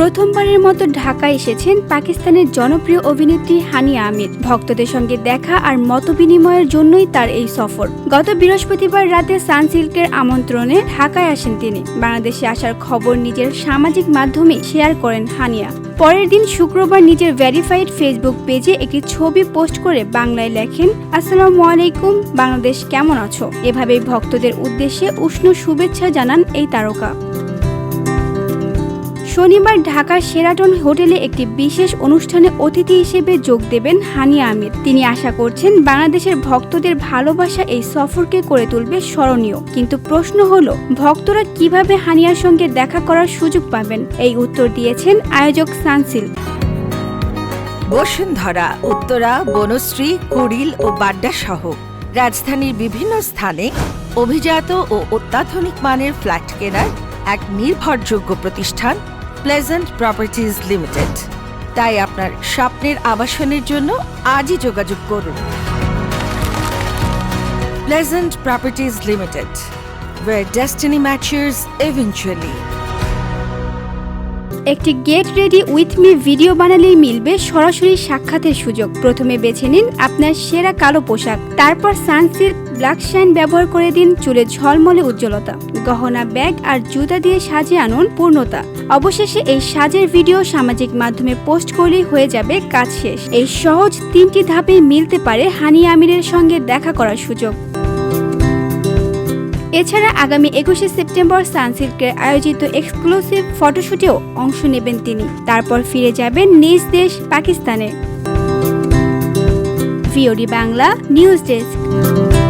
প্রথমবারের মতো ঢাকায় এসেছেন পাকিস্তানের জনপ্রিয় অভিনেত্রী হানিয়া আমির। ভক্তদের সঙ্গে দেখা আর মতবিনিময়ের জন্যই তার এই সফর। গত বৃহস্পতিবার রাতে সানসিল্কের আমন্ত্রণে ঢাকায় আসেন তিনি। বাংলাদেশে আসার খবর নিজের সামাজিক মাধ্যমে শেয়ার করেন হানিয়া। পরের দিন শুক্রবার নিজের ভেরিফাইড ফেসবুক পেজে একটি ছবি পোস্ট করে বাংলায় লেখেন, আসসালামু আলাইকুম, বাংলাদেশ কেমন আছো? এভাবেই ভক্তদের উদ্দেশ্যে উষ্ণ শুভেচ্ছা জানান এই তারকা। শনিবার ঢাকার সেরাটন হোটেলে একটি বিশেষ অনুষ্ঠানে অতিথি হিসেবে যোগ দেবেন হানিয়া আমির তিনি আশা করছেন বাংলাদেশের ভক্তদের ভালোবাসা এই সফরকে করে তুলবে স্মরণীয়। কিন্তু প্রশ্ন হলো, ভক্তরা কীভাবে হানিয়ার সঙ্গে দেখা করার সুযোগ পাবেন? এই উত্তর দিয়েছেন আয়োজক সানসিল। বসুন্ধরা, উত্তরা, বনশ্রী, কুড়িল ও বাড্ডা সহ রাজধানীর বিভিন্ন স্থানে অভিজাত ও অত্যাধুনিক মানের ফ্ল্যাট কেনার এক নির্ভরযোগ্য প্রতিষ্ঠান প্লেজেন্ট প্রপার্টিজ লিমিটেড তাই আপনার স্বপ্নের আবাসনের জন্য আজই যোগাযোগ করুন। Pleasant properties limited where destiny matches eventually একটি get ready with me video বানালেই মিলবে সরাসরি সাক্ষাতের সুযোগ। প্রথমে বেছে নিন আপনার সেরা কালো পোশাক, তারপর সানসিল্ক, ব্ল্যাক শাইন ব্যবহার করে দিন চুলে ঝলমলে উজ্জ্বলতা। গহনা, ব্যাগ আর জুতা দিয়ে সাজিয়ে আনুন পূর্ণতা। অবশেষে এই সাজের ভিডিও সামাজিক মাধ্যমে পোস্ট করলেই হয়ে যাবে কাজ শেষ। এই সহজ তিনটি ধাপে মিলতে পারে হানি আমিরের সঙ্গে দেখা করার সুযোগ। এছাড়া আগামী একুশে সেপ্টেম্বর সানসিল্কের আয়োজিত এক্সক্লুসিভ ফটোশুটেও অংশ নেবেন তিনি। তারপর ফিরে যাবেন নিজ দেশ পাকিস্তানে। VOD Bangla, news desk.